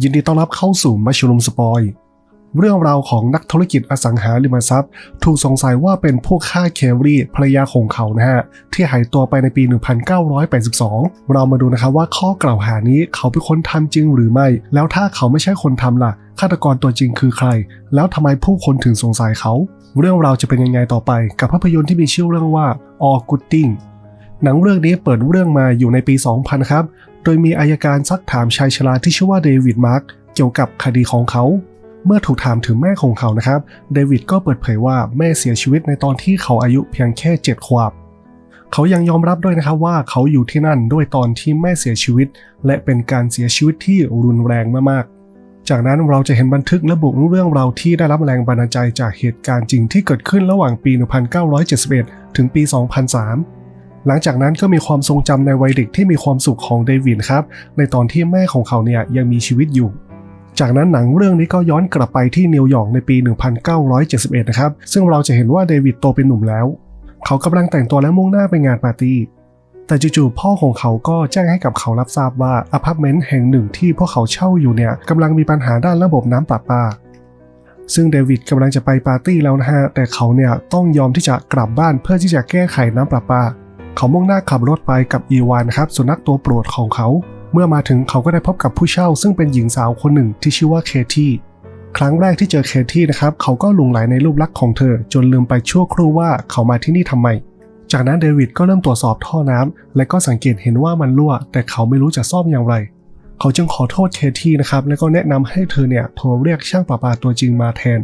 ยินดีต้อนรับเข้าสู่มัชลุมสปอย เรื่องราวของนักธุรกิจอสังหาริมทรัพย์ ถูกสงสัยว่าเป็นผู้ฆ่าเคลรี่ภรรยาของเขานะฮะ ที่หายตัวไปในปี 1982 เรามาดูนะครับว่าข้อกล่าวหานี้เขาเป็นคนทำจริงหรือไม่ แล้วถ้าเขาไม่ใช่คนทำล่ะฆาตกรตัวจริงคือใคร แล้วทำไมผู้คนถึงสงสัยเขา เรื่องราวจะเป็นยังไงต่อไปกับภาพยนตร์ที่มีชื่อเรื่องว่า All Good Thing หนังเรื่องนี้เปิดเรื่องมาอยู่ในปี 2000 ครับ โดยมีอายการซักถามชายชราที่ชื่อว่าเดวิดมาร์กเกี่ยวกับคดีของเขา เมื่อถูกถามถึงแม่ของเขานะครับ เดวิดก็เปิดเผยว่าแม่เสียชีวิตในตอนที่เขาอายุเพียงแค่7ขวบ เขายังยอมรับด้วยนะครับว่าเขาอยู่ที่นั่นด้วยตอนที่แม่เสียชีวิต และเป็นการเสียชีวิตที่รุนแรงมากๆ จากนั้นเราจะเห็นบันทึกระบุเรื่องราวที่ได้รับแรงบันดาลใจจากเหตุการณ์จริงที่เกิดขึ้นระหว่างปี 1971 ถึงปี 2003 หลังจากนั้นก็มีความทรงจำในวัยเด็กที่มีความสุขของเดวิดครับ ในตอนที่แม่ของเขาเนี่ยยังมีชีวิตอยู่ จากนั้นหนังเรื่องนี้ก็ย้อนกลับไปที่นิวยอร์กในปี 1971 นะครับ ซึ่งเราจะเห็นว่าเดวิดโตเป็นหนุ่มแล้ว เขากำลังแต่งตัวและมุ่งหน้าไปงานปาร์ตี้ แต่จู่ๆพ่อของเขาก็แจ้งให้กับเขารับทราบว่าอพาร์ตเมนต์แห่งหนึ่งที่พวกเขาเช่าอยู่เนี่ยกำลังมีปัญหาด้านระบบน้ำประปาซึ่งเดวิดกำลังจะไปปาร์ตี้แล้วนะฮะ แต่เขาเนี่ยต้องยอมที่จะกลับบ้านเพื่อที่จะแก้ไขน้ำประปา เขามุ่งหน้าขับรถไปกับอีวานครับสุนัขตัวโปรดของเขา เมื่อมาถึงเขาก็ได้พบกับผู้เช่า ซึ่งเป็นหญิงสาวคนหนึ่งที่ชื่อว่าเคที่ครั้งแรกที่เจอเคที่นะครับเขาก็หลงไหลในรูปลักษณ์ของเธอ จนลืมไปชั่วครู่ว่าเขามาที่นี่ทำไม จากนั้นเดวิดก็เริ่มตรวจสอบท่อน้ำและก็สังเกตเห็นว่ามันรั่ว แต่เขาไม่รู้จะซ่อมอย่างไร เขาจึงขอโทษเคที่นะครับแล้วก็แนะนำให้เธอเนี่ยโทรเรียกช่างประปาตัวจริงมาแทน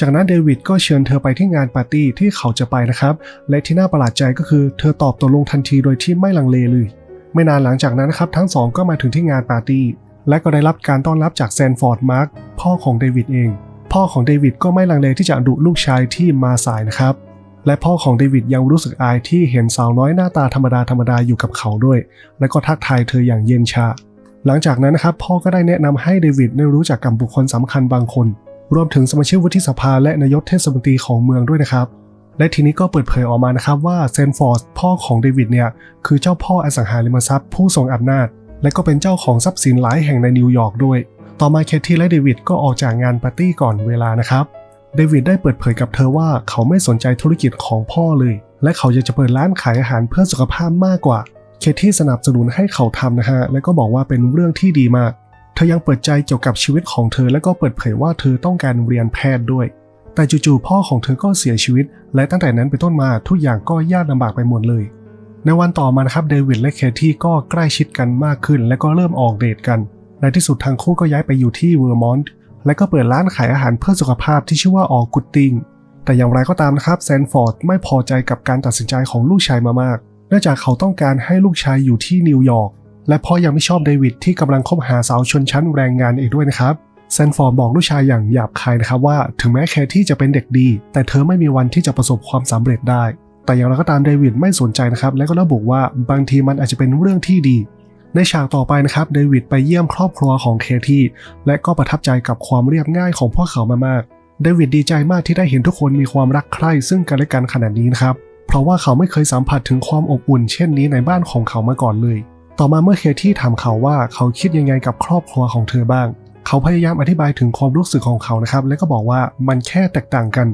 จากนั้นเดวิดก็เชิญเธอไปที่งานปาร์ตี้ที่เขาจะไปนะครับ และที่น่าประหลาดใจก็คือเธอตอบตกลงทันทีโดยที่ไม่ลังเลเลย ไม่นานหลังจากนั้นนะครับทั้งสองก็มาถึงที่งานปาร์ตี้ และก็ได้รับการต้อนรับจากแซนฟอร์ดมาร์กพ่อของเดวิดเอง พ่อของเดวิดก็ไม่ลังเลที่จะดุลูกชายที่มาสายนะครับและพ่อของเดวิดยังรู้สึกอายที่เห็นสาวน้อยหน้าตาธรรมดาธรรมดาอยู่กับเขาด้วย และก็ทักทายเธออย่างเย็นชา หลังจากนั้นนะครับพ่อก็ได้แนะนำให้เดวิดได้รู้จักกับบุคคลสำคัญบางคน รวมถึงสมาชิกวุฒิสภาและนายกเทศมนตรีของเมืองด้วยนะครับ และทีนี้ก็เปิดเผยออกมานะครับว่าเซนฟอร์ดพ่อของเดวิดเนี่ยคือเจ้าพ่ออสังหาริมทรัพย์ผู้ทรงอำนาจ และก็เป็นเจ้าของทรัพย์สินหลายแห่งในนิวยอร์กด้วย ต่อมาเคที่และเดวิดก็ออกจากงานปาร์ตี้ก่อนเวลานะครับเดวิดได้เปิดเผยกับเธอว่าเขาไม่สนใจธุรกิจของพ่อเลย และเขาอยากจะเปิดร้านขายอาหารเพื่อสุขภาพมากกว่า เคที่สนับสนุนให้เขาทำนะฮะ และก็บอกว่าเป็นเรื่องที่ดีมาก เธอยังเปิดใจเกี่ยวกับชีวิตของเธอและก็เปิดเผยว่าเธอต้องการเรียนแพทย์ด้วย แต่จู่ๆพ่อของเธอก็เสียชีวิต และตั้งแต่นั้นเป็นต้นมาทุกอย่างก็ยากลำบากไปหมดเลย ในวันต่อมานะครับเดวิดและเคที่ก็ใกล้ชิดกันมากขึ้น และก็เริ่มออกเดทกัน ในที่สุดทั้งคู่ก็ย้ายไปอยู่ที่เวอร์มอนต์และก็เปิดร้านขายอาหารเพื่อสุขภาพที่ชื่อว่าออกุตติงแต่อย่างไรก็ตามนะครับแซนฟอร์ดไม่พอใจกับการตัดสินใจของลูกชายมามาก เนื่องจากเขาต้องการให้ลูกชายอยู่ที่นิวยอร์ก และพ่อยังไม่ชอบเดวิดที่กำลังคบหาสาวชนชั้นแรงงานอีกด้วยนะครับแซนฟอร์ดบอกลูกชายอย่างหยาบคายนะครับว่าถึงแม้แคที่จะเป็นเด็กดี แต่เธอไม่มีวันที่จะประสบความสำเร็จได้ แต่อย่างไรก็ตามเดวิดไม่สนใจนะครับ และก็ระบุว่าบางทีมันอาจจะเป็นเรื่องที่ดี ในฉากต่อไปนะครับเดวิดไปเยี่ยมครอบครัวของเคที่และก็ประทับใจกับความเรียบง่ายของพวกเขามากๆเดวิดดีใจมากที่ได้เห็นทุกคนมีความรักใคร่ซึ่งกันและกันขนาดนี้นะครับเพราะว่าเขาไม่เคยสัมผัสถึงความอบอุ่นเช่นนี้ในบ้านของเขามาก่อนเลย ต่อมาเมื่อเคที่ถามเขาว่าเขาคิดยังไงกับครอบครัวของเธอบ้าง เขาพยายามอธิบายถึงความรู้สึกของเขานะครับ และก็บอกว่ามันแค่แตกต่างกัน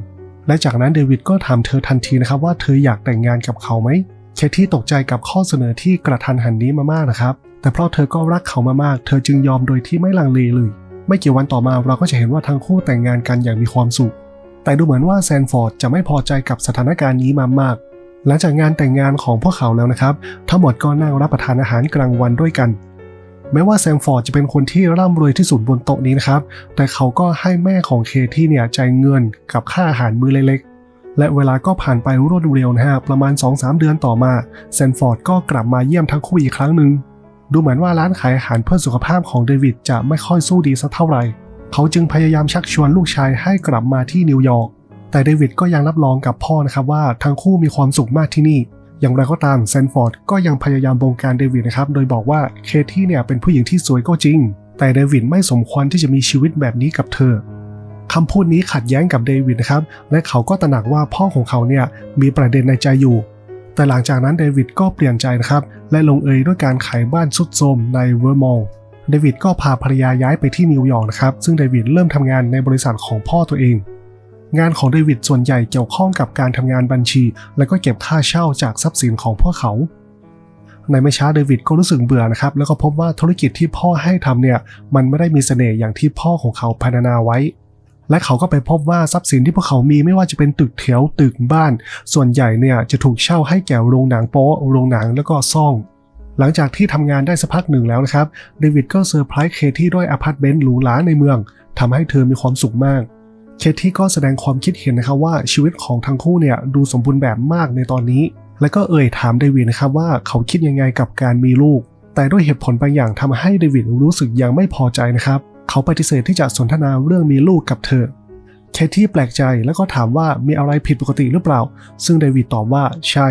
และจากนั้นเดวิดก็ถามเธอทันทีนะครับว่าเธออยากแต่งงานกับเขาไหม เคที่ตกใจกับข้อเสนอที่กระทันหันนี้มามากนะครับ แต่เพราะเธอก็รักเขามามาก เธอจึงยอมโดยที่ไม่ลังเลเลย ไม่กี่วันต่อมาเราก็จะเห็นว่าทั้งคู่แต่งงานกันอย่างมีความสุข แต่ดูเหมือนว่าแซนฟอร์ดจะไม่พอใจกับสถานการณ์นี้มามาก หลังจากงานแต่งงานของพวกเขาแล้วนะครับ ทั้งหมดก็นั่งรับประทานอาหารกลางวันด้วยกัน แม้ว่าแซมฟอร์ดจะเป็นคนที่ร่ำรวยที่สุดบนโต๊ะนี้นะครับ แต่เขาก็ให้แม่ของเคที่เนี่ยจ่ายเงินกับค่าอาหารมื้อเล็กๆ และเวลาก็ผ่านไปรวดเร็วนะฮะ ประมาณ 2-3 เดือนต่อมาแซนฟอร์ดก็กลับมาเยี่ยมทั้งคู่อีกครั้งหนึ่ง ดูเหมือนว่าร้านขายอาหารเพื่อสุขภาพของเดวิดจะไม่ค่อยสู้ดีสักเท่าไหร่ เขาจึงพยายามชักชวนลูกชายให้กลับมาที่นิวยอร์ก แต่เดวิดก็ยังรับรองกับพ่อนะครับว่าทั้งคู่มีความสุขมากที่นี่ อย่างไรก็ตามแซนฟอร์ดก็ยังพยายามบงการเดวิดนะครับ โดยบอกว่าเคที่เนี่ยเป็นผู้หญิงที่สวยก็จริง แต่เดวิดไม่สมควรที่จะมีชีวิตแบบนี้กับเธอคำพูดนี้ขัดแย้งกับเดวิดนะครับ และเขาก็ตระหนักว่าพ่อของเขาเนี่ยมีประเด็นในใจอยู่ แต่หลังจากนั้นเดวิดก็เปลี่ยนใจนะครับ และลงเอยด้วยการขายบ้านสุดโทมในเวอร์มอลเดวิดก็พาภรรยาย้ายไปที่นิวยอร์กนะครับ ซึ่งเดวิดเริ่มทำงานในบริษัทของพ่อตัวเอง งานของเดวิดส่วนใหญ่เกี่ยวข้องกับการทำงานบัญชี และก็เก็บค่าเช่าจากทรัพย์สินของพวกเขา ในไม่ช้าเดวิดก็รู้สึกเบื่อนะครับ แล้วก็พบว่าธุรกิจที่พ่อให้ทำเนี่ย มันไม่ได้มีเสน่ห์อย่างที่พ่อของเขาพรรณนาไว้ และเขาก็ไปพบว่าทรัพย์สินที่พวกเขามีไม่ว่าจะเป็นตึกแถวตึกบ้าน ส่วนใหญ่เนี่ยจะถูกเช่าให้แก่โรงหนังโป๊ะโรงหนังแล้วก็ซ่องหลังจากที่ทำงานได้สักพักหนึ่งแล้วนะครับ เดวิดก็เซอร์ไพรส์เคที่ด้วยอพาร์ตเมนต์หรูหราในเมืองทำให้เธอมีความสุขมาก เคที่ก็แสดงความคิดเห็นนะครับว่าชีวิตของทั้งคู่เนี่ยดูสมบูรณ์แบบมากในตอนนี้ และก็เอ่ยถามเดวิดนะครับว่าเขาคิดยังไงกับการมีลูก แต่ด้วยเหตุผลบางอย่างทำให้เดวิดรู้สึกยังไม่พอใจนะครับ เขาปฏิเสธที่จะสนทนาเรื่องมีลูกกับเธอ เคที่แปลกใจแล้วก็ถามว่ามีอะไรผิดปกติหรือเปล่า ซึ่งเดวิดตอบว่าใช่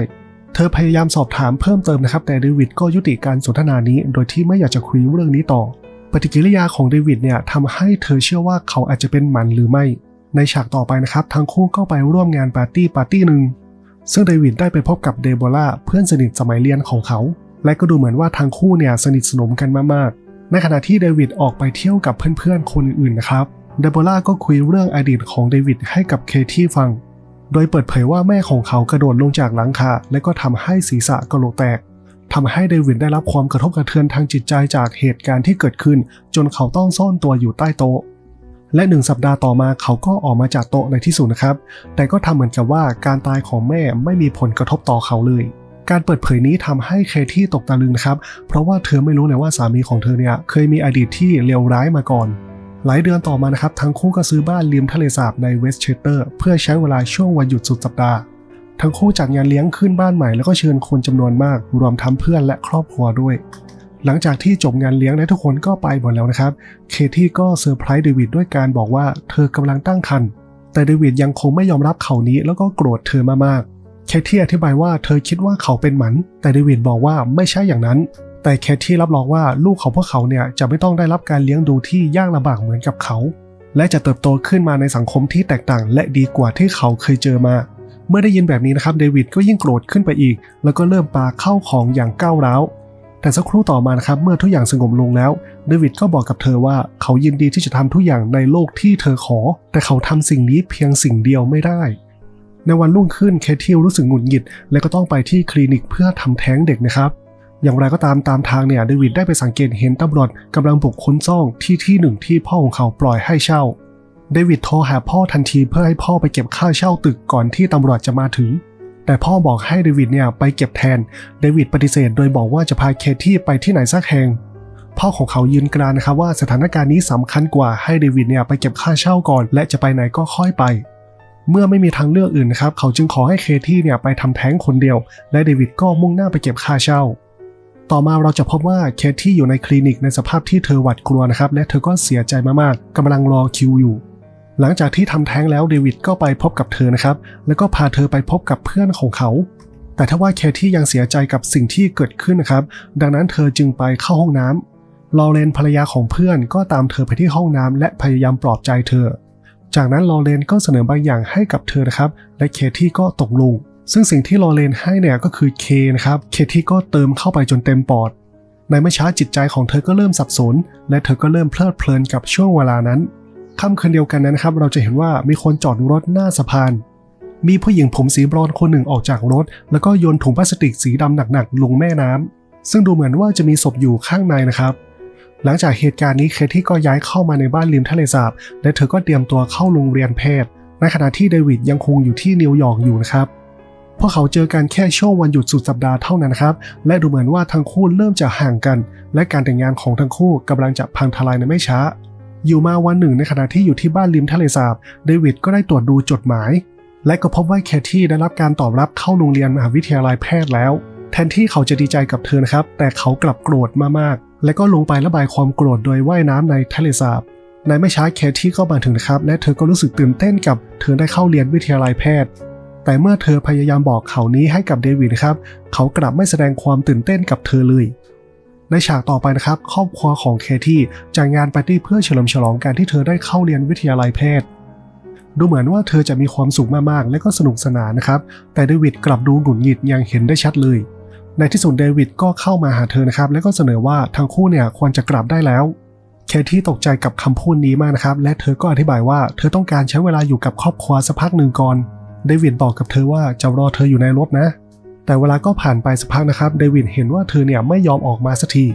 เธอพยายามสอบถามเพิ่มเติมนะครับ แต่เดวิดก็ยุติการสนทนานี้ โดยที่ไม่อยากจะคุยเรื่องนี้ต่อ ปฏิกิริยาของเดวิดเนี่ยทำให้เธอเชื่อว่าเขาอาจจะเป็นหมันหรือไม่ ในฉากต่อไปนะครับ ทั้งคู่ก็ไปร่วมงานปาร์ตี้ปาร์ตี้หนึ่ง ซึ่งเดวิดได้ไปพบกับเดโบราเพื่อนสนิทสมัยเรียนของเขา และก็ดูเหมือนว่าทั้งคู่เนี่ยสนิทสนมกันมากๆ ในขณะที่เดวิดออกไปเที่ยวกับเพื่อนๆคนอื่นๆนะครับ เดโบราก็คุยเรื่องอดีตของเดวิดให้กับเคที่ฟัง โดยเปิดเผยว่าแม่ของเขากระโดดลงจากหลังคาและก็ทำให้ศีรษะกระโหลกแตกทำให้เดวิดได้รับความกระทบกระเทือนทางจิตใจจากเหตุการณ์ที่เกิดขึ้น จนเขาต้องซ่อนตัวอยู่ใต้โต๊ะ และหนึ่งสัปดาห์ต่อมาเขาก็ออกมาจากโต๊ะในที่สุดนะครับ แต่ก็ทำเหมือนกับว่าการตายของแม่ไม่มีผลกระทบต่อเขาเลย การเปิดเผยนี้ทำให้เคที่ตกตะลึงนะครับ เพราะว่าเธอไม่รู้เลยว่าสามีของเธอเนี่ยเคยมีอดีตที่เลวร้ายมาก่อน หลายเดือนต่อมานะครับทั้งคู่ก็ซื้อบ้านริมทะเลสาบในเวสเชสเตอร์ เพื่อใช้เวลาช่วงวันหยุดสุดสัปดาห์ทั้งคู่จัดงานเลี้ยงขึ้นบ้านใหม่แล้วก็เชิญคนจำนวนมาก รวมทั้งเพื่อนและครอบครัวด้วย หลังจากที่จบงานเลี้ยงและทุกคนก็ไปหมดแล้วนะครับ เคที่ก็เซอร์ไพรส์เดวิดด้วยการบอกว่าเธอกำลังตั้งครรภ์ แต่เดวิดยังคงไม่ยอมรับเขานี้แล้วก็โกรธเธอมากๆ เคที่อธิบายว่าเธอคิดว่าเขาเป็นหมัน แต่เดวิดบอกว่าไม่ใช่อย่างนั้น แต่เคที่รับรองว่าลูกของพวกเขาเนี่ยจะไม่ต้องได้รับการเลี้ยงดูที่ยากลำบากเหมือนกับเขา และจะเติบโตขึ้นมาในสังคมที่แตกต่าง และดีกว่าที่เขาเคยเจอมาเมื่อได้ยินแบบนี้นะครับเดวิดก็ยิ่งโกรธขึ้นไปอีก แล้วก็เริ่มปาเข้าของอย่างก้าวร้าว แต่สักครู่ต่อมานะครับเมื่อทุกอย่างสงบลงแล้วเดวิดก็บอกกับเธอว่าเขายินดีที่จะทำทุกอย่างในโลกที่เธอขอ แต่เขาทำสิ่งนี้เพียงสิ่งเดียวไม่ได้ ในวันรุ่งขึ้นเคที่รู้สึกหงุดหงิด และก็ต้องไปที่คลินิกเพื่อทำแท้งเด็กนะครับ อย่างไรก็ตามตามทางเนี่ยเดวิดได้ไปสังเกตเห็นตำรวจกำลังบุกค้นซ่องที่ที่หนึ่งที่พ่อของเขาปล่อยให้เช่าเดวิดโทรหาพ่อทันทีเพื่อให้พ่อไปเก็บค่าเช่าตึกก่อนที่ตำรวจจะมาถึง แต่พ่อบอกให้เดวิดเนี่ยไปเก็บแทน เดวิดปฏิเสธ โดยบอกว่าจะพาเคที่ไปที่ไหนสักแห่ง พ่อของเขายืนกรานนะครับว่าสถานการณ์นี้สำคัญกว่าให้เดวิดเนี่ยไปเก็บค่าเช่าก่อน และจะไปไหนก็ค่อยไป เมื่อไม่มีทางเลือกอื่นนะครับ เขาจึงขอให้เคที่เนี่ยไปทำแท้งคนเดียว และเดวิดก็มุ่งหน้าไปเก็บค่าเช่า ต่อมาเราจะพบว่าเคที่อยู่ในคลินิกในสภาพที่เธอหวาดกลัวนะครับ และเธอก็เสียใจมากๆกำลังรอคิวอยู่ หลังจากที่ทำแท้งแล้วเดวิดก็ไปพบกับเธอนะครับ แล้วก็พาเธอไปพบกับเพื่อนของเขา แต่ถ้าว่าเคที่ยังเสียใจกับสิ่งที่เกิดขึ้นนะครับ ดังนั้นเธอจึงไปเข้าห้องน้ำลอเรนภรรยาของเพื่อนก็ตามเธอไปที่ห้องน้ำและพยายามปลอบใจเธอ จากนั้นลอเรนก็เสนอบางอย่างให้กับเธอนะครับ และเคที่ก็ตกลง ซึ่งสิ่งที่ลอเรนให้เนี่ยก็คือเคนะครับ เคที่ก็เติมเข้าไปจนเต็มปอด ในไม่ช้าจิตใจของเธอก็เริ่มสับสน และเธอก็เริ่มเพลิดเพลินกับช่วงเวลานั้น ค่ำคืนเดียวกันนะครับ เราจะเห็นว่ามีคนจอดรถหน้าสะพาน มีผู้หญิงผมสีบรอนคนหนึ่งออกจากรถ แล้วก็โยนถุงพลาสติกสีดำหนักๆลงแม่น้ำซึ่งดูเหมือนว่าจะมีศพอยู่ข้างในนะครับ หลังจากเหตุการณ์นี้เคที่ก็ย้ายเข้ามาในบ้านริมทะเลสาบ และเธอก็เตรียมตัวเข้าโรงเรียนแพทย์ ในขณะที่เดวิดยังคงอยู่ที่นิวยอร์กอยู่นะครับพวกเขาเจอกันแค่ช่วงวันหยุดสุดสัปดาห์เท่านั้นครับ และดูเหมือนว่าทั้งคู่เริ่มจะห่างกัน และการแต่งงานของทั้งคู่กำลังจะพังทลายในไม่ช้า อยู่มาวันหนึ่งในขณะที่อยู่ที่บ้านริมทะเลสาบ เดวิดก็ได้ตรวจดูจดหมาย และก็พบว่าแคที่ได้รับการตอบรับเข้าโรงเรียนมหาวิทยาลัยแพทย์แล้ว แทนที่เขาจะดีใจกับเธอนะครับ แต่เขากลับโกรธมากๆ และก็ลงไประบายความโกรธโดยว่ายน้ำในทะเลสาบในไม่ช้าแคที่ก็มาถึงนะครับ และเธอก็รู้สึกตื่นเต้นกับเธอได้เข้าเรียนวิทยาลัยแพทย์ แต่เมื่อเธอพยายามบอกเขานี้ให้กับเดวิดครับ เขากลับไม่แสดงความตื่นเต้นกับเธอเลย ในฉากต่อไปนะครับ ครอบครัวของเคที่จัดงานปาร์ตี้เพื่อเฉลิมฉลองการที่เธอได้เข้าเรียนวิทยาลัยแพทย์ ดูเหมือนว่าเธอจะมีความสุขมากๆ และก็สนุกสนานนะครับ แต่เดวิดกลับดูหงุดหงิดอย่างเห็นได้ชัดเลย ในที่สุดเดวิดก็เข้ามาหาเธอนะครับ และก็เสนอว่าทั้งคู่เนี่ยควรจะกลับได้แล้วเคที่ตกใจกับคำพูดนี้มากนะครับ และเธอก็อธิบายว่าเธอต้องการใช้เวลาอยู่กับครอบครัวสักพักหนึ่งก่อนเดวิดบอกกับเธอว่าจะรอเธออยู่ในรถนะ แต่เวลาก็ผ่านไปสักพักนะครับเดวิดเห็นว่าเธอเนี่ยไม่ยอมออกมาสักที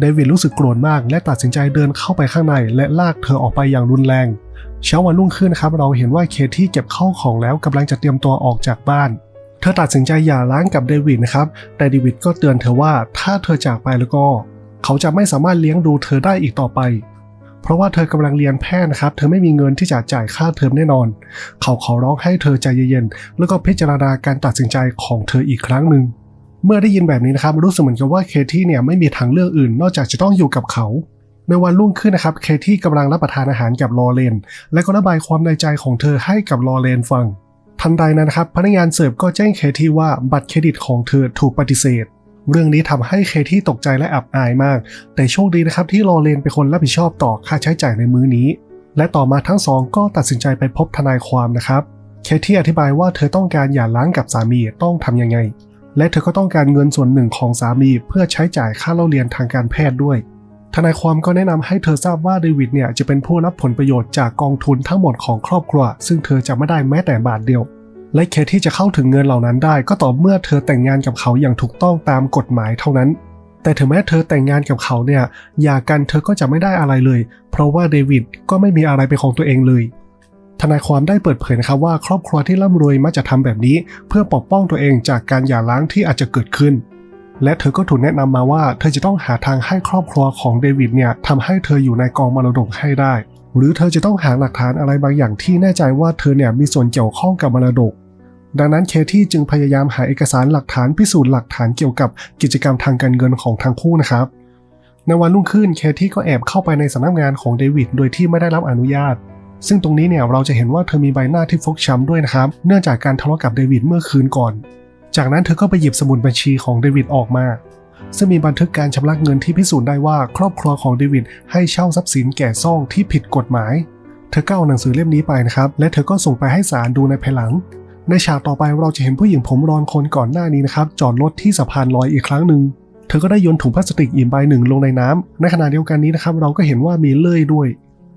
เดวิดรู้สึกโกรธมาก และตัดสินใจเดินเข้าไปข้างใน และลากเธอออกไปอย่างรุนแรง เช้าวันรุ่งขึ้นนะครับเราเห็นว่าเคที่เก็บเข้าของแล้วกำลังจะเตรียมตัวออกจากบ้าน เธอตัดสินใจหย่าร้างกับเดวิดนะครับ แต่เดวิดก็เตือนเธอว่าถ้าเธอจากไปแล้วก็ เขาจะไม่สามารถเลี้ยงดูเธอได้อีกต่อไป เพราะว่าเธอกำลังเรียนแพทย์นะครับ เธอไม่มีเงินที่จะจ่ายค่าเทอมแน่นอน เขาขอร้องให้เธอใจเย็นๆ แล้วก็พิจารณาการตัดสินใจของเธออีกครั้งหนึ่ง เมื่อได้ยินแบบนี้นะครับ รู้สึกเหมือนกับว่าเคที่เนี่ยไม่มีทางเลือกอื่น นอกจากจะต้องอยู่กับเขา ในวันรุ่งขึ้นนะครับ เคที่กำลังรับประทานอาหารกับลอเรนและก็ระบายความในใจของเธอให้กับลอเรนฟัง ทันใดนั้นนะครับ พนักงานเสิร์ฟก็แจ้งเคที่ว่าบัตรเครดิตของเธอถูกปฏิเสธ เรื่องนี้ทำให้เคที่ตกใจและอับอายมาก แต่โชคดีนะครับที่ลอเรนเป็นคนรับผิดชอบต่อค่าใช้จ่ายในมื้อนี้ และต่อมาทั้งสองก็ตัดสินใจไปพบทนายความนะครับเคที่อธิบายว่าเธอต้องการหย่าร้างกับสามีต้องทำยังไง และเธอก็ต้องการเงินส่วนหนึ่งของสามีเพื่อใช้จ่ายค่าเล่าเรียนทางการแพทย์ด้วย ทนายความก็แนะนำให้เธอทราบว่าเดวิดเนี่ยจะเป็นผู้รับผลประโยชน์จากกองทุนทั้งหมดของครอบครัว ซึ่งเธอจะไม่ได้แม้แต่บาทเดียว และเคที่จะเข้าถึงเงินเหล่านั้นได้ ก็ต่อเมื่อเธอแต่งงานกับเขาอย่างถูกต้องตามกฎหมายเท่านั้น แต่ถึงแม้เธอแต่งงานกับเขาเนี่ยหย่ากันเธอก็จะไม่ได้อะไรเลย เพราะว่าเดวิดก็ไม่มีอะไรเป็นของตัวเองเลย ทนายความได้เปิดเผยนะครับว่าครอบครัวที่ร่ำรวยมักจะทำแบบนี้ เพื่อปกป้องตัวเองจากการหย่าร้างที่อาจจะเกิดขึ้น และเธอก็ถูกแนะนำมาว่า เธอจะต้องหาทางให้ครอบครัวของเดวิดเนี่ยทำให้เธออยู่ในกองมรดกให้ได้หรือเธอจะต้องหาหลักฐานอะไรบางอย่างที่แน่ใจว่าเธอเนี่ยมีส่วนเกี่ยวข้องกับมรดก ดังนั้นเคที่จึงพยายามหาเอกสารหลักฐานพิสูจน์หลักฐานเกี่ยวกับกิจกรรมทางการเงินของทั้งคู่นะครับ ในวันรุ่งขึ้นเคที่ก็แอบเข้าไปในสำนักงานของเดวิดโดยที่ไม่ได้รับอนุญาต ซึ่งตรงนี้เนี่ยเราจะเห็นว่าเธอมีใบหน้าที่ฟกช้ำด้วยนะครับ เนื่องจากการทะเลาะกับเดวิดเมื่อคืนก่อน จากนั้นเธอก็ไปหยิบสมุดบัญชีของเดวิดออกมา ซึ่งมีบันทึกการชำระเงินที่พิสูจน์ได้ว่าครอบครัวของเดวิดให้เช่าทรัพย์สินแก่ซ่องที่ผิดกฎหมาย เธอก็เอาหนังสือเล่มนี้ไปนะครับ และเธอก็ส่งไปให้ศาลดูในภายหลัง ในฉากต่อไปเราจะเห็นผู้หญิงผมรอนคนก่อนหน้านี้นะครับ จอดรถที่สะพานลอยอีกครั้งหนึ่งเธอก็ได้โยนถุงพลาสติกอิ่มใบหนึ่งลงในน้ำในขณะเดียวกันนี้นะครับ เราก็เห็นว่ามีเลื่อยด้วย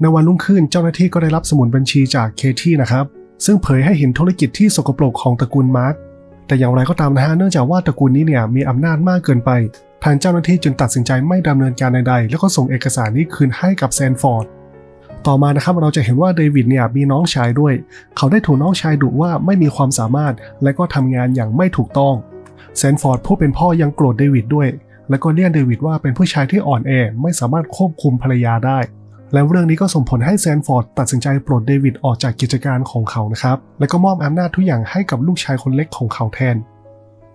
ในวันรุ่งขึ้นเจ้าหน้าที่ก็ได้รับสมุดบัญชีจากเคที่นะครับ ซึ่งเผยให้เห็นธุรกิจที่สกปรกของตระกูลมาร์กแต่อย่างไรก็ตามนะฮะเนื่องจากว่าตระกูลนี้เนี่ยมีอำนาจมากเกินไป ทางเจ้าหน้าที่จึงตัดสินใจไม่ดำเนินการใดๆ แล้วก็ส่งเอกสารนี้คืนให้กับแซนฟอร์ด ต่อมานะครับเราจะเห็นว่าเดวิดเนี่ยมีน้องชายด้วย เขาได้ถูกน้องชายดุว่าไม่มีความสามารถ และก็ทำงานอย่างไม่ถูกต้องแซนฟอร์ดผู้เป็นพ่อยังโกรธเดวิดด้วย และก็เรียกเดวิดว่าเป็นผู้ชายที่อ่อนแอไม่สามารถควบคุมภรรยาได้ และเรื่องนี้ก็ส่งผลให้แซนฟอร์ดตัดสินใจปลดเดวิดออกจากกิจการของเขานะครับ และก็มอบอำนาจทุกอย่างให้กับลูกชายคนเล็กของเขาแทน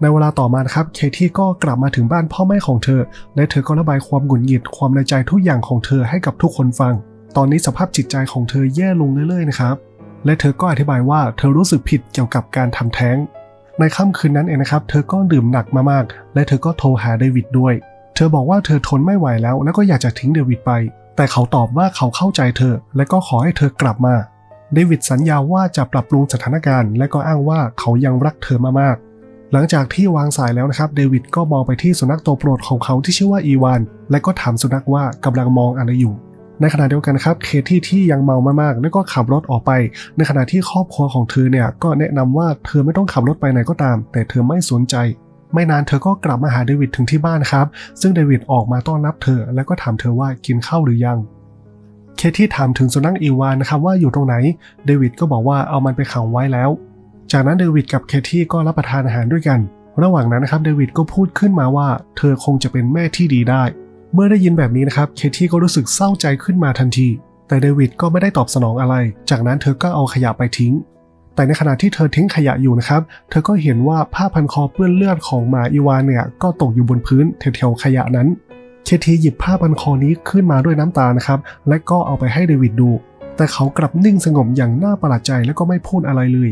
ในเวลาต่อมาครับเคที่ก็กลับมาถึงบ้านพ่อแม่ของเธอ และเธอก็ระบายความหงุดหงิดความในใจทุกอย่างของเธอให้กับทุกคนฟัง ตอนนี้สภาพจิตใจของเธอแย่ลงเรื่อยๆนะครับ และเธอก็อธิบายว่าเธอรู้สึกผิดเกี่ยวกับการทำแท้ง ในค่ำคืนนั้นเองนะครับ เธอก็ดื่มหนักมากๆ และเธอก็โทรหาเดวิดด้วย เธอบอกว่าเธอทนไม่ไหวแล้ว แล้วก็อยากจะทิ้งเดวิดไป แต่เขาตอบว่าเขาเข้าใจเธอ และก็ขอให้เธอกลับมา เดวิดสัญญาว่าจะปรับปรุงสถานการณ์ และก็อ้างว่าเขายังรักเธอมากๆหลังจากที่วางสายแล้วนะครับ เดวิดก็มองไปที่สุนัขตัวโปรดของเขาที่ชื่อว่าอีวาน และก็ถามสุนัขว่ากำลังมองอะไรอยู่ ในขณะเดียวกันครับเคที่ที่ยังเมามากๆแล้วก็ขับรถออกไป ในขณะที่ครอบครัวของเธอเนี่ยก็แนะนำว่าเธอไม่ต้องขับรถไปไหนก็ตาม แต่เธอไม่สนใจ ไม่นานเธอก็กลับมาหาเดวิดถึงที่บ้านครับ ซึ่งเดวิดออกมาต้อนรับเธอ แล้วก็ถามเธอว่ากินข้าวหรือยังเคที่ถามถึงสุนัขอีวานนะครับว่าอยู่ตรงไหน เดวิดก็บอกว่าเอามันไปขังไว้แล้ว จากนั้นเดวิดกับเคที่ก็รับประทานอาหารด้วยกัน ระหว่างนั้นนะครับเดวิดก็พูดขึ้นมาว่า เธอคงจะเป็นแม่ที่ดีได้ เมื่อได้ยินแบบนี้นะครับ เคที่ก็รู้สึกเศร้าใจขึ้นมาทันที แต่เดวิดก็ไม่ได้ตอบสนองอะไร จากนั้นเธอก็เอาขยะไปทิ้ง แต่ในขณะที่เธอทิ้งขยะอยู่นะครับ เธอก็เห็นว่าผ้าพันคอเปื้อนเลือดของหมาอีวานเนี่ยก็ตกอยู่บนพื้นแถวๆขยะนั้น เคทีหยิบผ้าพันคอนี้ขึ้นมาด้วยน้ำตานะครับ และก็เอาไปให้เดวิดดู แต่เขากลับนิ่งสงบอย่างน่าประหลาดใจและก็ไม่พูดอะไรเลย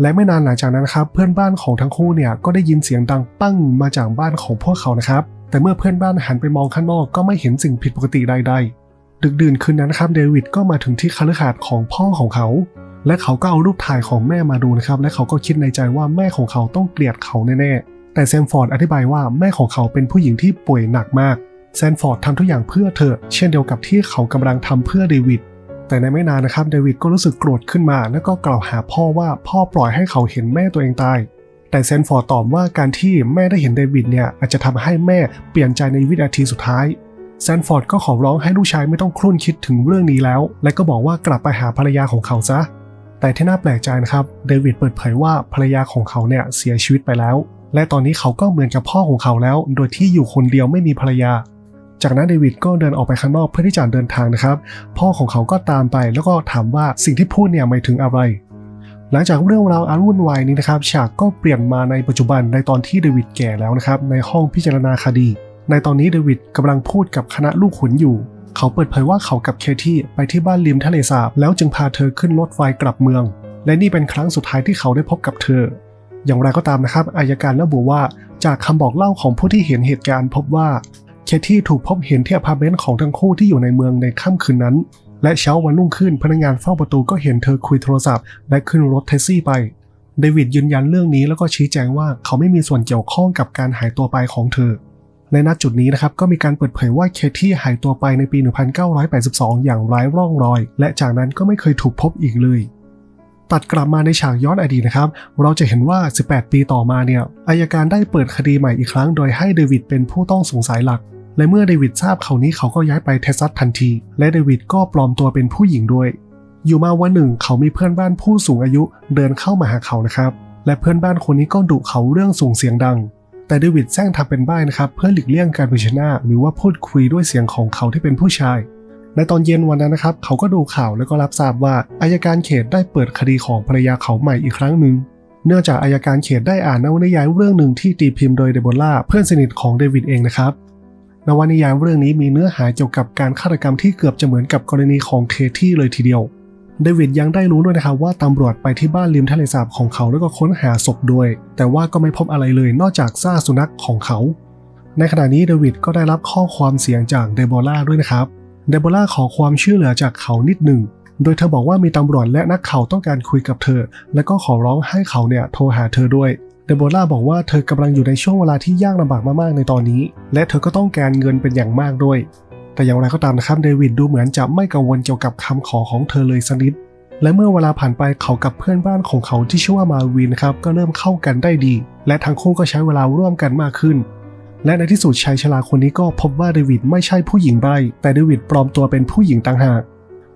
และไม่นานหลังจากนั้นครับเพื่อนบ้านของทั้งคู่เนี่ยก็ได้ยินเสียงดังปั้งมาจากบ้านของพวกเขานะครับ แต่เมื่อเพื่อนบ้านหันไปมองข้างนอกก็ไม่เห็นสิ่งผิดปกติใดๆ ดึกดื่นคืนนั้นครับเดวิดก็มาถึงที่คฤหาสน์ของพ่อของเขา และเขาก็เอารูปถ่ายของแม่มาดูนะครับ และเขาก็คิดในใจว่าแม่ของเขาต้องเกลียดเขาแน่ๆ แต่แซนฟอร์ดอธิบายว่าแม่ของเขาเป็นผู้หญิงที่ป่วยหนักมาก แซนฟอร์ดทำทุกอย่างเพื่อเธอ เช่นเดียวกับที่เขากำลังทำเพื่อเดวิด แต่ในไม่นานนะครับเดวิดก็รู้สึกโกรธขึ้นมา แล้วก็กล่าวหาพ่อว่าพ่อปล่อยให้เขาเห็นแม่ตัวเองตาย แต่แซนฟอร์ดตอบว่าการที่แม่ได้เห็นเดวิดเนี่ยอาจจะทำให้แม่เปลี่ยนใจในวินาทีสุดท้ายแซนฟอร์ดก็ขอร้องให้ลูกชายไม่ต้องครุ่นคิดถึงเรื่องนี้แล้ว และก็บอกว่ากลับไปหาภรรยาของเขาซะ แต่ที่น่าแปลกใจนะครับ เดวิดเปิดเผยว่าภรรยาของเขาเนี่ยเสียชีวิตไปแล้ว และตอนนี้เขาก็เหมือนกับพ่อของเขาแล้ว โดยที่อยู่คนเดียวไม่มีภรรยา จากนั้นเดวิดก็เดินออกไปข้างนอกเพื่อที่จะเดินทางนะครับ พ่อของเขาก็ตามไปแล้วก็ถามว่าสิ่งที่พูดเนี่ยหมายถึงอะไร หลังจากเรื่องราวอันวุ่นวายนี้นะครับฉากก็เปลี่ยนมาในปัจจุบันในตอนที่เดวิดแก่แล้วนะครับในห้องพิจารณาคดี ในตอนนี้เดวิดกำลังพูดกับคณะลูกขุนอยู่ เขาเปิดเผยว่าเขากับเคที่ไปที่บ้านริมทะเลสาบแล้วจึงพาเธอขึ้นรถไฟกลับเมือง และนี่เป็นครั้งสุดท้ายที่เขาได้พบกับเธอ อย่างไรก็ตามนะครับอายการระบุว่าจากคำบอกเล่าของผู้ที่เห็นเหตุการณ์พบว่าเคที่ถูกพบเห็นที่อพาร์ตเมนต์ของทั้งคู่ที่อยู่ในเมืองในค่ำคืนนั้น และเช้าวันรุ่งขึ้นพนักงานเฝ้าประตูก็เห็นเธอคุยโทรศัพท์ และขึ้นรถแท็กซี่ไป เดวิดยืนยันเรื่องนี้แล้วก็ชี้แจงว่าเขาไม่มีส่วนเกี่ยวข้องกับการหายตัวไปของเธอ ในณจุดนี้นะครับก็มีการเปิดเผยว่าเคที่หายตัวไปในปี 1982 อย่างไร้ร่องรอย และจากนั้นก็ไม่เคยถูกพบอีกเลยตัดกลับมาในฉากย้อนอดีตนะครับ เราจะเห็นว่า 18 ปีต่อมาเนี่ย อายการได้เปิดคดีใหม่อีกครั้ง โดยให้เดวิดเป็นผู้ต้องสงสัยหลัก และเมื่อเดวิดทราบเขานี้เขาก็ย้ายไปเท็กซัสทันที และเดวิดก็ปลอมตัวเป็นผู้หญิงด้วย อยู่มาวันหนึ่งเขามีเพื่อนบ้านผู้สูงอายุเดินเข้ามาหาเขานะครับ และเพื่อนบ้านคนนี้ก็ดุเขาเรื่องส่งเสียงดัง แต่เดวิดแซงทำเป็นบ้านะครับ เพื่อหลีกเลี่ยงการเผชิญหน้าหรือว่าพูดคุยด้วยเสียงของเขาที่เป็นผู้ชายในตอนเย็นวันนั้นนะครับ เขาก็ดูข่าวแล้วก็รับทราบว่าอายการเขตได้เปิดคดีของภรรยาเขาใหม่อีกครั้งหนึ่งเนื่องจากอายการเขตได้อ่านนวนิยายเรื่องหนึ่งที่ตีพิมพ์โดยเดโบล่าเพื่อนสนิทของเดวิดเองนะครับ นวนิยายเรื่องนี้มีเนื้อหาเกี่ยวกับการฆาตกรรมที่เกือบจะเหมือนกับกรณีของเคที่เลยทีเดียวเดวิดยังได้รู้ด้วยนะครับว่าตำรวจไปที่บ้านริมทะเลสาบของเขาแล้วก็ค้นหาศพด้วย แต่ว่าก็ไม่พบอะไรเลยนอกจากซากสุนัขของเขา ในขณะนี้เดวิดก็ได้รับข้อความเสียงจากเดโบล่าด้วยนะครับเดโบล่าขอความช่วยเหลือจากเขานิดหนึ่ง โดยเธอบอกว่ามีตำรวจและนักข่าวต้องการคุยกับเธอ และก็ขอร้องให้เขาเนี่ยโทรหาเธอด้วย เดโบล่าบอกว่าเธอกำลังอยู่ในช่วงเวลาที่ยากลำบากมากๆในตอนนี้ และเธอก็ต้องการเงินเป็นอย่างมากด้วย แต่อย่างไรก็ตามนะครับเดวิดดูเหมือนจะไม่กังวลเกี่ยวกับคำขอของเธอเลยสักนิด และเมื่อเวลาผ่านไปเขากับเพื่อนบ้านของเขาที่ชื่อว่ามาวินครับก็เริ่มเข้ากันได้ดี และทั้งคู่ก็ใช้เวลาร่วมกันมากขึ้น และในที่สุดชายชราคนนี้ก็พบว่าเดวิดไม่ใช่ผู้หญิงใบ้แต่เดวิดปลอมตัวเป็นผู้หญิงต่างหาก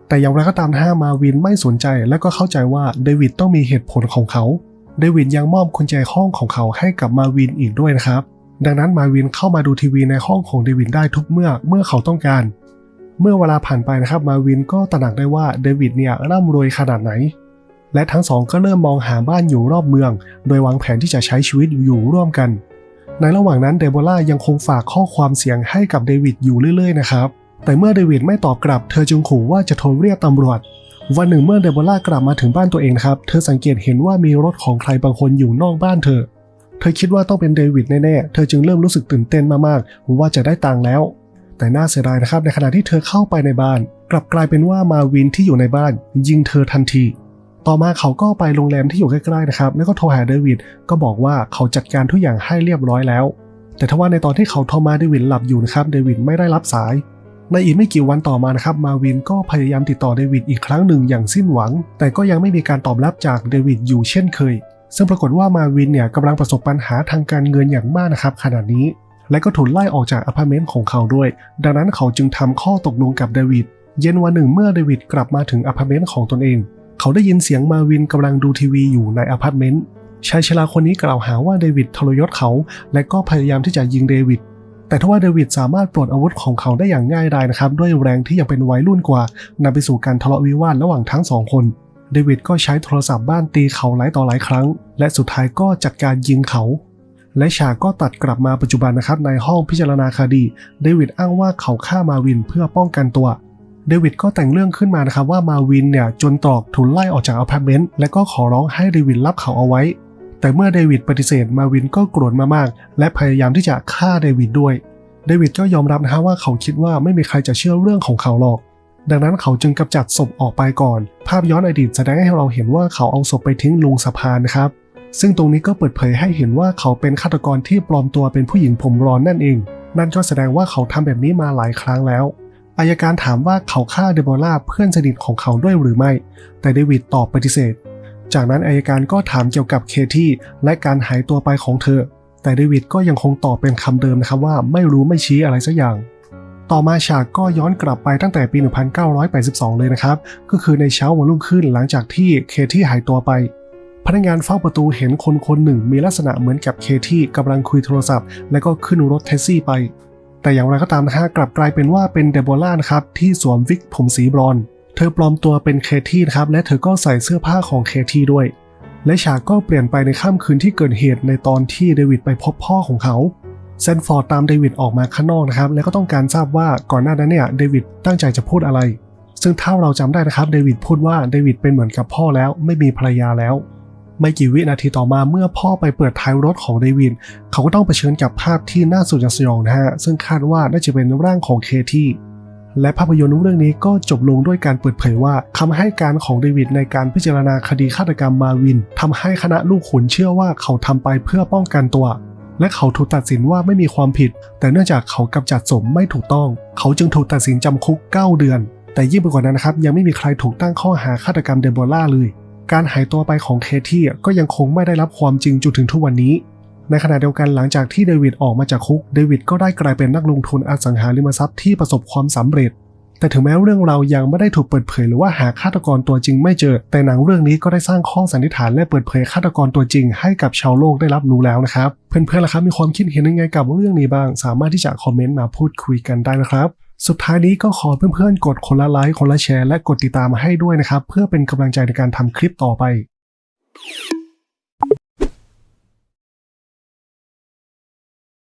แต่อย่างไรก็ตามห้ามาวินไม่สนใจและก็เข้าใจว่าเดวิดต้องมีเหตุผลของเขา เดวิดยังมอบกุญแจห้องของเขาให้กับมาวินอีกด้วยนะครับ ดังนั้นมาวินเข้ามาดูทีวีในห้องของเดวิดได้ทุกเมื่อเมื่อเขาต้องการ เมื่อเวลาผ่านไปนะครับมาวินก็ตระหนักได้ว่าเดวิดเนี่ยร่ำรวยขนาดไหน และทั้งสองก็เริ่มมองหาบ้านอยู่รอบเมือง โดยวางแผนที่จะใช้ชีวิตอยู่ร่วมกัน ในระหว่างนั้นเดโบล่ายังคงฝากข้อความเสียงให้กับเดวิดอยู่เรื่อยๆนะครับแต่เมื่อเดวิดไม่ตอบกลับ เธอจึงขู่ว่าจะโทรเรียกตำรวจ วันหนึ่งเมื่อเดโบล่ากลับมาถึงบ้านตัวเองนะครับ เธอสังเกตเห็นว่ามีรถของใครบางคนอยู่นอกบ้านเธอ เธอคิดว่าต้องเป็นเดวิดแน่ๆ เธอจึงเริ่มรู้สึกตื่นเต้นมากๆ ว่าจะได้ตังค์แล้ว แต่น่าเสียดายนะครับ ในขณะที่เธอเข้าไปในบ้าน กลับกลายเป็นว่ามาวินที่อยู่ในบ้าน ยิงเธอทันที ต่อมาเขาก็ไปโรงแรมที่อยู่ใกล้ๆนะครับ แล้วก็โทรหาเดวิด ก็บอกว่าเขาจัดการทุกอย่างให้เรียบร้อยแล้ว แต่ทว่าในตอนที่เขาโทรมาเดวิดหลับอยู่นะครับ เดวิดไม่ได้รับสาย ในอีกไม่กี่วันต่อมานะครับมาวินก็พยายามติดต่อเดวิดอีกครั้งหนึ่งอย่างสิ้นหวัง แต่ก็ยังไม่มีการตอบรับจากเดวิดอยู่เช่นเคย ซึ่งปรากฏว่ามาวินเนี่ยกำลังประสบปัญหาทางการเงินอย่างมากนะครับขณะนี้ และก็ถูกไล่ออกจากอพาร์ตเมนต์ของเขาด้วย ดังนั้นเขาจึงทำข้อตกลงกับเดวิดเย็นวันหนึ่งเมื่อเดวิดกลับมาถึงอพาร์ตเมนต์ของตนเอง เขาได้ยินเสียงมาวินกำลังดูทีวีอยู่ในอพาร์ตเมนต์ชายชราคนนี้กล่าวหาว่าเดวิดทรยศเขา และก็พยายามที่จะยิงเดวิด แต่ทว่าเดวิดสามารถปลดอาวุธของเขาได้อย่างง่ายดายนะครับ ด้วยแรงที่ยังเป็นวัยรุ่นกว่านำไปสู่การทะเลาะวิวาทระหว่างทั้งสองคน เดวิดก็ใช้โทรศัพท์บ้านตีเขาหลายต่อหลายครั้ง และสุดท้ายก็จัดการยิงเขา และฉากก็ตัดกลับมาปัจจุบันนะครับในห้องพิจารณาคดี เดวิดอ้างว่าเขาฆ่ามาวินเพื่อป้องกันตัวเดวิดก็แต่งเรื่องขึ้นมานะครับว่ามาวินเนี่ยจนตรอกถูกไล่ออกจากอพาร์ตเมนต์และก็ขอร้องให้เดวิดรับเขาเอาไว้ แต่เมื่อเดวิดปฏิเสธมาวินก็โกรธมากๆและพยายามที่จะฆ่าเดวิดด้วยเดวิดก็ยอมรับนะฮะว่าเขาคิดว่าไม่มีใครจะเชื่อเรื่องของเขาหรอก ดังนั้นเขาจึงกำจัดศพออกไปก่อน ภาพย้อนอดีตแสดงให้เราเห็นว่าเขาเอาศพไปทิ้งลงสะพานนะครับ ซึ่งตรงนี้ก็เปิดเผยให้เห็นว่าเขาเป็นฆาตกรที่ปลอมตัวเป็นผู้หญิงผมบลอนนั่นเอง นั่นก็แสดงว่าเขาทำแบบนี้มาหลายครั้งแล้ว อายการถามว่าเขาฆ่าเดโบราเพื่อนสนิทของเขาด้วยหรือไม่ แต่เดวิดตอบปฏิเสธ จากนั้นอายการก็ถามเกี่ยวกับเคที่และการหายตัวไปของเธอ แต่เดวิดก็ยังคงตอบเป็นคำเดิมนะครับว่าไม่รู้ไม่ชี้อะไรสักอย่าง ต่อมาฉากก็ย้อนกลับไปตั้งแต่ปี 1982 เลยนะครับ ก็คือในเช้าวันรุ่งขึ้นหลังจากที่เคที่หายตัวไป พนักงานเฝ้าประตูเห็นคนคนหนึ่งมีลักษณะเหมือนกับเคที่กำลังคุยโทรศัพท์ แล้วก็ขึ้นรถแท็กซี่ไป แต่อย่างไรก็ตามนะฮะกลับกลายเป็นว่าเป็นเดโบรานะครับที่สวมวิกผมสีบรอนซ เธอปลอมตัวเป็นเคที่นะครับ และเธอก็ใส่เสื้อผ้าของเคที่ด้วย และฉากก็เปลี่ยนไปในค่ำคืนที่เกิดเหตุในตอนที่เดวิดไปพบพ่อของเขาเซนฟอร์ดตามเดวิดออกมาข้างนอกนะครับ แล้วก็ต้องการทราบว่าก่อนหน้านั้นเนี่ยเดวิดตั้งใจจะพูดอะไร ซึ่งถ้าเราจำได้นะครับเดวิดพูดว่าเดวิดเป็นเหมือนกับพ่อแล้ว ไม่มีภรรยาแล้ว ไม่กี่วินาทีต่อมาเมื่อพ่อไปเปิดท้ายรถของเดวิดเขาก็ต้องเผชิญกับภาพที่น่าสุดสยองนะฮะซึ่งคาดว่าน่าจะเป็นร่างของเคที่ และภาพยนตร์เรื่องนี้ก็จบลงด้วยการเปิดเผยว่าคำให้การของเดวิดในการพิจารณาคดีฆาตกรรมมาวินทำให้คณะลูกขุนเชื่อว่าเขาทำไปเพื่อป้องกันตัว และเขาถูกตัดสินว่าไม่มีความผิด แต่เนื่องจากเขากำจัดสมไม่ถูกต้อง เขาจึงถูกตัดสินจำคุก 9 เดือน แต่ยิ่งไปกว่านั้นนะครับยังไม่มีใครถูกตั้งข้อหาฆาตกรรมเดโบราเลย การหายตัวไปของเคที่ก็ยังคงไม่ได้รับความจริงจนถึงทุกวันนี้ ในขณะเดียวกันหลังจากที่เดวิดออกมาจากคุก เดวิดก็ได้กลายเป็นนักลงทุนอสังหาริมทรัพย์ที่ประสบความสำเร็จ แต่ถึงแม้เรื่องเรายังไม่ได้ถูกเปิดเผยหรือว่าหาฆาตกรตัวจริงไม่เจอ แต่หนังเรื่องนี้ก็ได้สร้างข้อสันนิษฐานและเปิดเผยฆาตกรตัวจริง ให้กับชาวโลกได้รับรู้แล้วนะครับ เพื่อนๆล่ะครับมีความคิดเห็นยังไงกับเรื่องนี้บ้าง สามารถที่จะคอมเมนต์มาพูดคุยกันได้นะครับสุดท้ายนี้ก็ขอเพื่อนๆ กดคนละไลค์คนละแชร์และกดติดตามมาให้ด้วยนะครับ เพื่อเป็นกำลังใจในการทำคลิปต่อไป